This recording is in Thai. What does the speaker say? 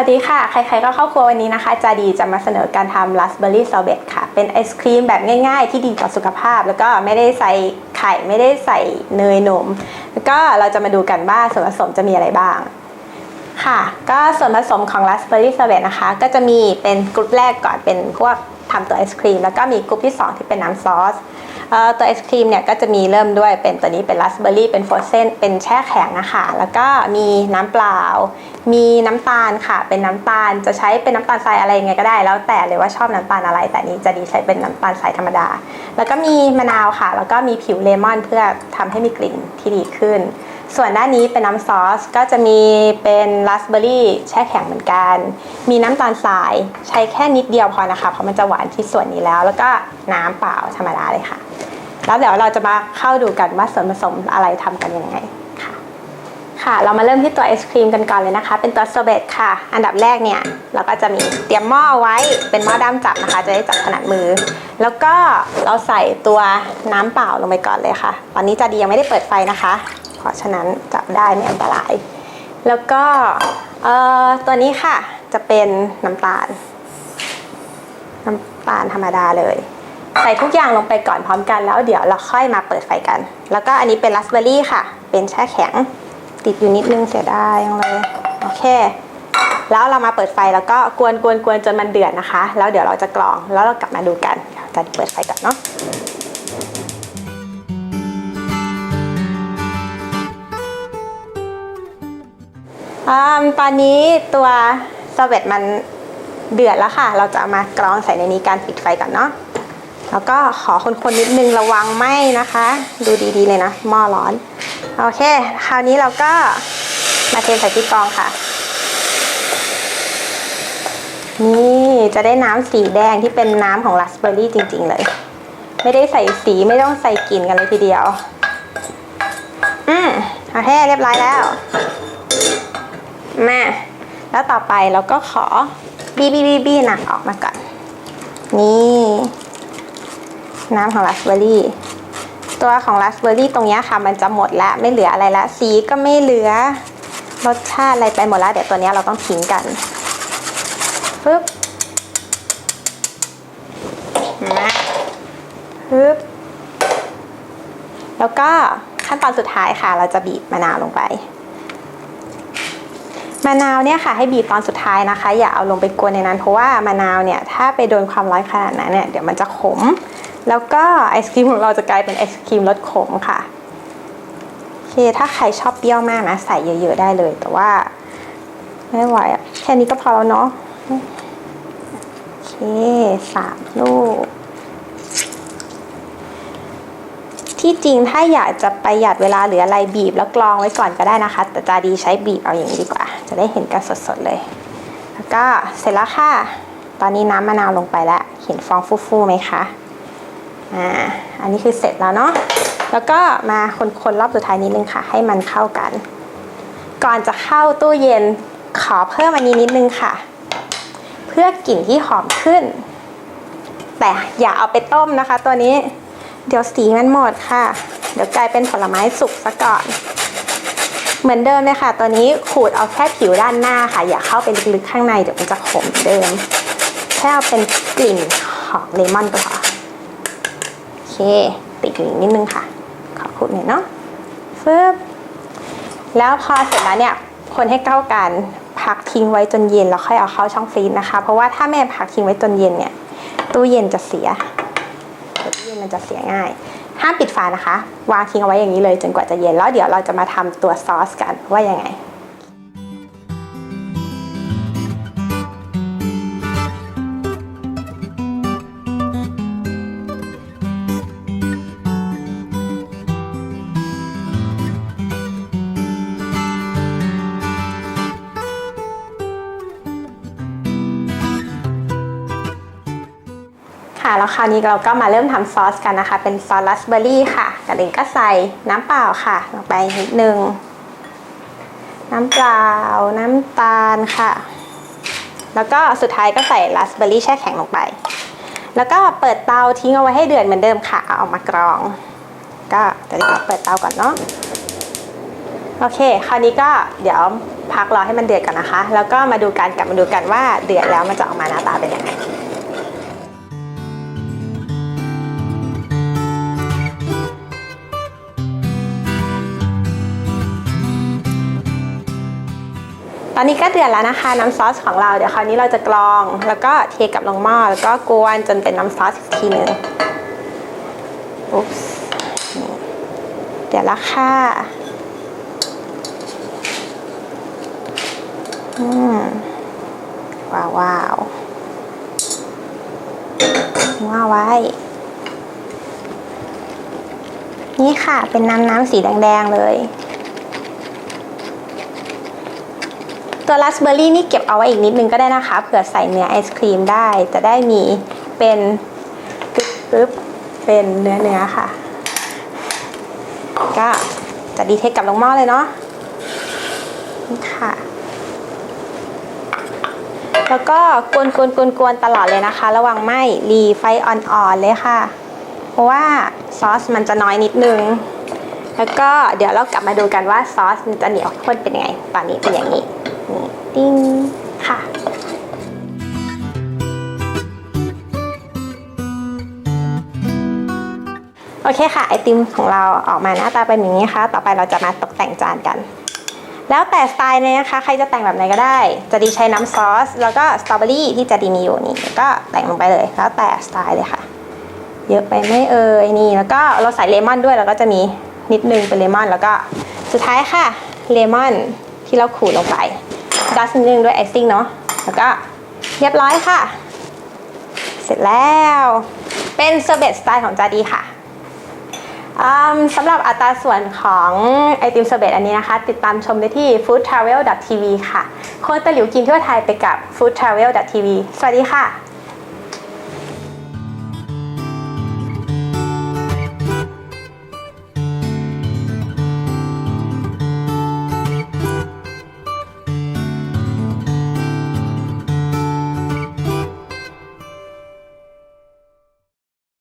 วัสดีค่ะ ใครๆก็เข้าครัววันนี้นะคะจาดีจะมาเสนอการทำ raspberry sorbet ค่ะ เป็นไอศครีมแบบง่ายๆ ที่ดีต่อสุขภาพ แล้วก็ไม่ได้ใส่ไข่ไม่ได้ใส่เนยนม แล้วก็เราจะมาดูกันว่าส่วนผสมจะมีอะไรบ้าง ค่ะ ก็ส่วนผสมของ raspberry sorbet นะคะ ก็จะมีเป็นกลุ่มแรกก่อนเป็นพวก ทำตัวไอศครีมแล้วก็มีกลุ่มที่ 2 ที่เป็นน้ำซอสตัวไอศครีมเนี่ยก็จะมีเริ่มด้วยเป็นตัวนี้เป็นราสเบอร์รี่เป็นฟรเซนเป็นแช่แข็งนะคะแล้วก็มีน้ำเปล่า มีน้ำตาลค่ะ เป็นน้ำตาลจะใช้เป็นน้ำตาลทรายอะไรยังไงก็ได้ แล้วแต่เลยว่าชอบน้ำตาลอะไร แต่นี้จะดีใช้เป็นน้ำตาลทรายธรรมดา แล้วก็มีมะนาวค่ะ แล้วก็มีผิวเลมอนเพื่อทำให้มีกลิ่นที่ดีขึ้น ส่วนด้านนี้เป็นน้ำซอสก็จะมีเป็นราสเบอร์รี่แช่แข็งเหมือนกัน มีน้ำตาลทรายใช้แค่นิดเดียวพอนะคะ เพราะมันจะหวานที่ส่วนนี้แล้ว แล้วก็น้ำเปล่าธรรมดาเลยค่ะ แล้วเดี๋ยวเราจะมาเข้าดูกันว่าส่วนผสมอะไรทำกันยังไงค่ะ ค่ะ เรามาเริ่มที่ตัวไอศครีมกันก่อนเลยนะคะ เป็นตัวโซเบตค่ะ อันดับแรกเนี่ยเราก็จะมีเตรียมหม้อไว้เป็นหม้อด้ามจับนะคะ จะได้จับถนัดมือ แล้วก็เราใส่ตัวน้ำเปล่าลงไปก่อนเลยค่ะ ตอนนี้จาดียังไม่ได้เปิดไฟนะคะ ราะฉะนั้นจับได้ไม่อันตราย แล้วก็ตัวนี้ค่ะจะเป็นน้ำตาล น้ำตาลธรรมดาเลย ใส่ทุกอย่างลงไปก่อนพร้อมกันแล้วเดี๋ยวเราค่อยมาเปิดไฟกัน แล้วก็อันนี้เป็นราสเบอร์รี่ค่ะ เป็นแช่แข็งติดอยู่นิดนึงเสียดายจังเลย โอเค แล้วเรามาเปิดไฟแล้วก็กวนกวนกวนจนมันเดือดนะคะ แล้วเดี๋ยวเราจะกรองแล้วเรากลับมาดูกันจะเปิดไฟก่อนเนาะ อ่าตอนนี้ตัวสเวตมันเดือดแล้วค่ะ เราจะามากรองใส่ในนี้การปิดไฟก่อนเนาะ แล้วก็ขอคนๆนิดนึงระวังไหมนะคะ ดูดีๆเลยนะหม้อร้อน โอเค คราวนี้เราก็มาเทใส่ที่กรองค่ะ นี่จะได้น้ำสีแดงที่เป็นน้ำของราสเบอร์รี่จริง ๆ เลย ไม่ได้ใส่สีไม่ต้องใส่กลิ่นกันเลยทีเดียว อืมโอเคเรียบร้อยแล้ว มาแล้วต่อไปเราก็ขอบีบีบีบีหนักออกมาก่อน นี่น้ำของราสเบอร์รี่ ตัวของราสเบอร์รี่ตรงนี้ค่ะมันจะหมดแล้วไม่เหลืออะไรแล้วสีก็ไม่เหลือรสชาติอะไรไปหมดแล้วเดี๋ยวตัวนี้เราต้องทิ้งกันปึ๊บมาปึ๊บแล้วก็ขั้นตอนสุดท้ายค่ะ เราจะบีบมะนาวลงไป มะนาวเนี่ยค่ะให้บีบตอนสุดท้ายนะคะ อย่าเอาลงไปกวนในนั้น เพราะว่ามะนาวเนี่ยถ้าไปโดนความร้อนขนาดนั้นเนี่ยเดี๋ยวมันจะขม แล้วก็ไอศครีมของเราจะกลายเป็นไอศครีมรสขมค่ะโอเคถ้าใครชอบเปรี้ยวมากนะใส่เยอะ ๆ ได้เลย แต่ว่าไม่ไหวแค่นี้ก็พอแล้วเนาะโอเคสามลูกที่จริงถ้าอยากจะประหยัดเวลาหรืออะไรบีบแล้วกรองไว้ก่อนก็ได้นะคะ แต่จาดีใช้บีบเอาอย่างนี้ดีกว่า จะได้เห็นกันสดๆเลย แล้วก็เสร็จแล้วค่ะ ตอนนี้น้ำมะนาวลงไปแล้ว เห็นฟองฟูๆไหมคะอ่าอันนี้คือเสร็จแล้วเนาะแล้วก็มาคนๆรอบสุดท้ายนิดนึงค่ะ ให้มันเข้ากัน ก่อนจะเข้าตู้เย็นขอเพิ่มอันนี้นิดนึงค่ะ เพื่อกลิ่นที่หอมขึ้น แต่อย่าเอาไปต้มนะคะ ตัวนี้ เดี๋ยวสีมันหมดค่ะ เดี๋ยวกลายเป็นผลไม้สุกซะก่อน เหมือนเดิมเลยค่ะ ตัวนี้ขูดเอาแค่ผิวด้านหน้าค่ะ อย่าเข้าไปลึกๆข้างในเดี๋ยวมันจะขมเดิม แค่เอาเป็นกลิ่นของเลมอนก็พอโอเค ติดอยู่อีกนิดนึงค่ะ ขอขูดหน่อยเนาะฟึบแล้วพอเสร็จแล้วเนี่ย คนให้เข้ากันพักทิ้งไว้จนเย็นแล้วค่อยเอาเข้าช่องฟรีซนะคะ เพราะว่าถ้าแม่พักทิ้งไว้จนเย็นเนี่ยตู้เย็นจะเสียตู้เย็นมันจะเสียง่าย ห้ามปิดฝานะคะ วางทิ้งเอาไว้อย่างนี้เลยจนกว่าจะเย็นแล้วเดี๋ยวเราจะมาทำตัวซอสกันว่ายังไง ค่ะ แล้วคราวนี้เราก็มาเริ่มทำซอสกันนะคะ เป็นซอสราสเบอร์รี่ค่ะกระเด็นก็ใส่น้ำเปล่าค่ะ ลงไปนิดนึง น้ำเปล่า น้ำตาลค่ะ แล้วก็สุดท้ายก็ใส่ราสเบอร์รี่แช่แข็งลงไป แล้วก็เปิดเตาทิ้งเอาไว้ให้เดือดเหมือนเดิมค่ะ เอาออกมากรอง ก็จะได้เปิดเตาก่อนเนาะ โอเค คราวนี้ก็เดี๋ยวพักรอให้มันเดือดก่อนนะคะ แล้วก็มาดูกันกลับมาดูกันว่าเดือดแล้วมันจะออกมาหน้าตาเป็นยังไง ตอนนี้ก็เดือดแล้วนะคะ น้ำซอสของเราเดี๋ยวคราวนี้เราจะกรอง แล้วก็เทกลับลงหม้อแล้วก็กวนจนเป็นน้ำซอสอีกทีหนึ่งอุ๊บเดี๋ยวละค่ะอืมว้าวว้าวว้าวไว้ นี่ค่ะเป็นน้ำน้ำสีแดง ๆ เลย ตัวราสเบอร์รี่นี่เก็บเอาไว้อีกนิดนึงก็ได้นะคะ เผื่อใส่เนื้อไอศครีมได้ จะได้มีเป็นปึ๊บปึ๊บเป็นเนื้อเนื้อค่ะ ก็จะดีเทคกับลงหม้อเลยเนาะนี่ค่ะ แล้วก็กวนกวนกวนกวนตลอดเลยนะคะ ระวังไหมรีไฟอ่อนๆเลยค่ะ เพราะว่าซอสมันจะน้อยนิดนึงแล้วก็เดี๋ยวเรากลับมาดูกันว่าซอสมันจะเหนียวข้นเป็นยังไง ตอนนี้เป็นอย่างนี้ ติ้งค่ะโอเคค่ะไอติมของเราออกมาหน้าตาเป็นอย่างนี้ค่ะ ต่อไปเราจะมาตกแต่งจานกัน แล้วแต่สไตล์เลยนะคะ ใครจะแต่งแบบไหนก็ได้ จะดีใช้น้ำซอส แล้วก็สตรอเบอรี่ที่จะดีมีอยู่นี่ก็แต่งลงไปเลย แล้วแต่สไตล์เลยค่ะ เยอะไปไม่เอ่ยนี่แล้วก็เราใส่เลมอนด้วยแล้วก็จะมีนิดนึงเป็นเลมอนแล้วก็สุดท้ายค่ะเลมอนที่เราขูดลงไป ดัสนิดนึงด้วยไอซิ่งเนาะแล้วก็เรียบร้อยค่ะ เสร็จแล้ว เป็นเซอร์เบตสไตล์ของจาดีค่ะสำหรับอัตราส่วนของไอติมเซอร์เบตอันนี้นะคะ ติดตามชมได้ที่ foodtravel.tv ค่ะ โค้ดตะหลิวกินทั่วไทยไปกับ foodtravel.tv สวัสดีค่ะ